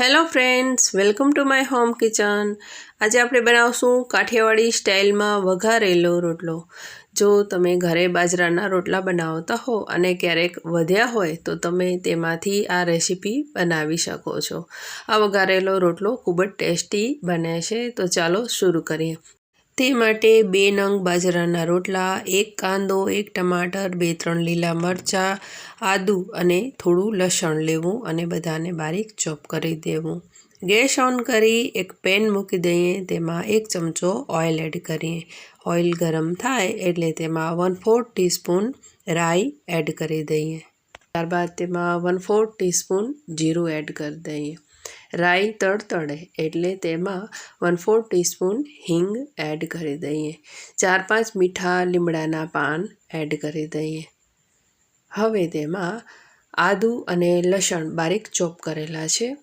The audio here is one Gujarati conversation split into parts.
Hello friends welcome to my home kitchen આજે આપણે બનાવશું કાઠિયાવાડી સ્ટાઇલમાં વઘારેલો રોટલો. જો તમે ઘરે બાજરાના રોટલા બનાવતા હો અને ક્યારેક વધ્યા હોય, તો તમે તેમાંથી આ રેસીપી બનાવી શકો છો. આ વઘારેલો રોટલો ખૂબ જ ટેસ્ટી બને છે. તો ચાલો શરૂ કરીએ. તે માટે બે નંગ બાજરાના રોટલા, એક કાંદો, એક ટમાટર, બે ત્રણ લીલા મરચાં, આદું અને થોડું લસણ લેવું અને બધાને બારીક ચોપ કરી દેવું. ગેસ ઓન કરી એક પેન મૂકી દઈએ, તેમાં એક ચમચો ઓઇલ એડ કરીએ. ઓઇલ ગરમ થાય એટલે તેમાં વન ફોર્થ ટીસ્પૂન રાઈ એડ કરી દઈએ. ત્યારબાદ તેમાં વન ફોર્થ ટીસ્પૂન જીરું એડ કરી દઈએ. રાઈ તડતડે એટલે તેમાં વન ફોર ટીસ્પૂન હિંગ એડ કરી દઈએ. ચાર પાંચ મીઠા લીમડાના પાન એડ કરી દઈએ. હવે તેમાં આદું અને લસણ બારીક ચોપ કરેલા છે,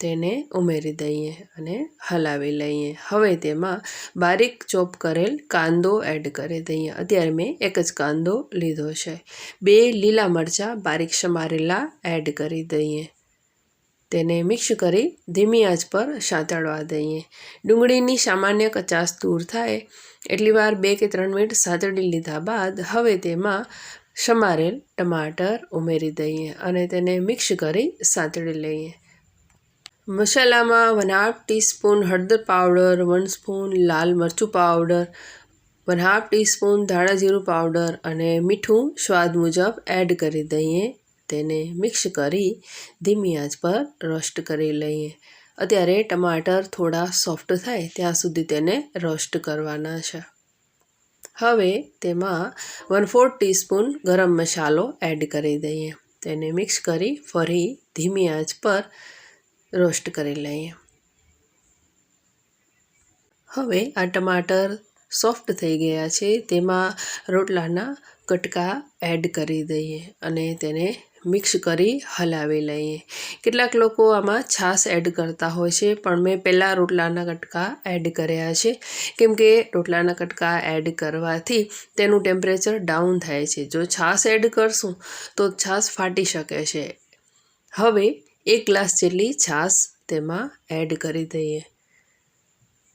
તેને ઉમેરી દઈએ અને હલાવી લઈએ. હવે તેમાં બારીક ચોપ કરેલ કાંદો એડ કરી દઈએ. અત્યારે મેં એક જ કાંદો લીધો છે. બે લીલા મરચાં બારીક સમારેલા એડ કરી દઈએ. તેને મિક્સ કરી ધીમી આંચ પર સાંતળવા દઈએ. ડુંગળીની સામાન્ય કચાસ દૂર થાય એટલી વાર બે કે ત્રણ મિનિટ સાંતળી લીધા બાદ હવે તેમાં સમારેલ ટમાટર ઉમેરી દઈએ અને તેને મિક્સ કરી સાંતળી લઈએ. મસાલામાં વન હાફ ટીસ્પૂન હળદર પાવડર વન સ્પૂન લાલ મરચું પાવડર વન હાફ ટીસ્પૂન ધાણા જીરું પાવડર અને મીઠું સ્વાદ મુજબ એડ કરી દઈએ. તેને મિક્સ કરી ધીમી આંચ પર રોસ્ટ કરી લઈએ. અત્યારે ટમાટર થોડા સોફ્ટ થાય ત્યાં સુધી તેને રોસ્ટ કરવાના છે. હવે તેમાં વન ફોર્થ ટીસ્પૂન ગરમ મસાલો એડ કરી દઈએ. તેને મિક્સ કરી ફરી ધીમી આંચ પર રોસ્ટ કરી લઈએ. હવે આ ટમાટર સોફ્ટ થઈ ગયા છે, તેમાં રોટલાના કટકા એડ કરી દઈએ અને તેને મિક્સ કરી હલાવી લઈએ. કેટલાક લોકો આમાં છાશ એડ કરતા હોય છે, પણ મેં પહેલાં રોટલાના કટકા એડ કર્યા છે. કેમ કે રોટલાના કટકા એડ કરવાથી તેનું ટેમ્પરેચર ડાઉન થાય છે. જો છાશ એડ કરશું, તો છાશ ફાટી શકે છે. હવે એક ગ્લાસ જેટલી છાશ તેમાં એડ કરી દઈએ.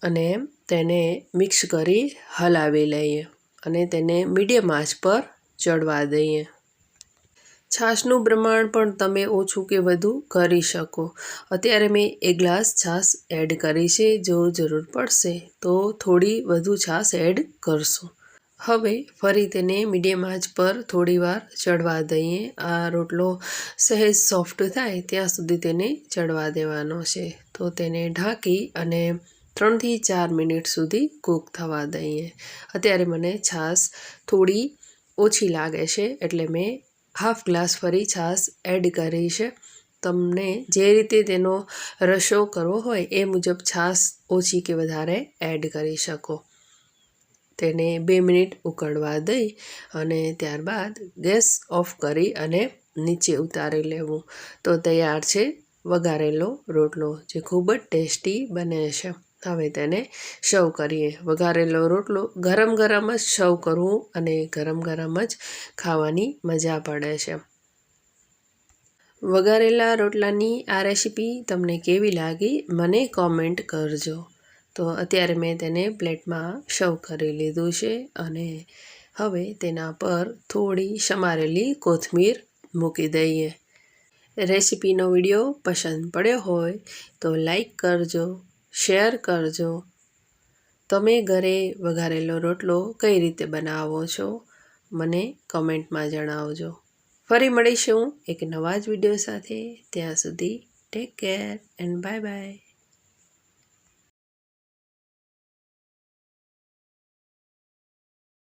અને તેને મિક્સ કરી હલાવી લઈએ અને તેને મીડિયમ આંચ પર ચડવા દઈએ. છાશનું પ્રમાણ પણ તમે ઓછું કે વધુ કરી શકો. અત્યારે મેં એક ગ્લાસ છાશ એડ કરી છે, જો જરૂર પડશે તો થોડી વધુ છાશ એડ કરશું. હવે ફરી તેને મીડિયમ આંચ પર થોડીવાર ચડવા દઈએ. આ રોટલો સહેજ સોફ્ટ થાય ત્યાં સુધી તેને ચડવા દેવાનો છે. તો તેને ઢાંકી અને ત્રણથી ચાર મિનિટ સુધી કૂક થવા દઈએ. અત્યારે મને છાશ થોડી ઓછી લાગે છે એટલે મેં હાફ ગ્લાસ ફરી છાશ એડ કરી છે. તમને જે રીતે તેનો રસો કરવો હોય એ મુજબ છાશ ઓછી કે વધારે એડ કરી શકો. તેને બે મિનિટ ઉકળવા દઈ અને ત્યારબાદ ગેસ ઓફ કરી અને નીચે ઉતારી લેવું. તો તૈયાર છે વઘારેલો રોટલો, જે ખૂબ જ ટેસ્ટી બને છે. હવે તેને શવ કરીએ. વઘારેલો રોટલો ગરમ ગરમ જ શવ કરવું અને ગરમ ગરમ જ ખાવાની મજા પડે છે. વઘારેલા રોટલાની આ રેસીપી તમને કેવી લાગી મને કોમેન્ટ કરજો. તો અત્યારે મેં તેને પ્લેટમાં શવ કરી લીધું છે અને હવે તેના પર થોડી સમારેલી કોથમીર મૂકી દઈએ. રેસીપીનો વીડિયો પસંદ પડ્યો હોય તો લાઈક કરજો શેર કરજો. તમે ઘરે વઘારેલો રોટલો કઈ રીતે બનાવો છો? મને કમેન્ટમાં જણાવજો. ફરી મળીશું એક નવા જ વીડિયો સાથે. ત્યાં સુધી take care and bye bye.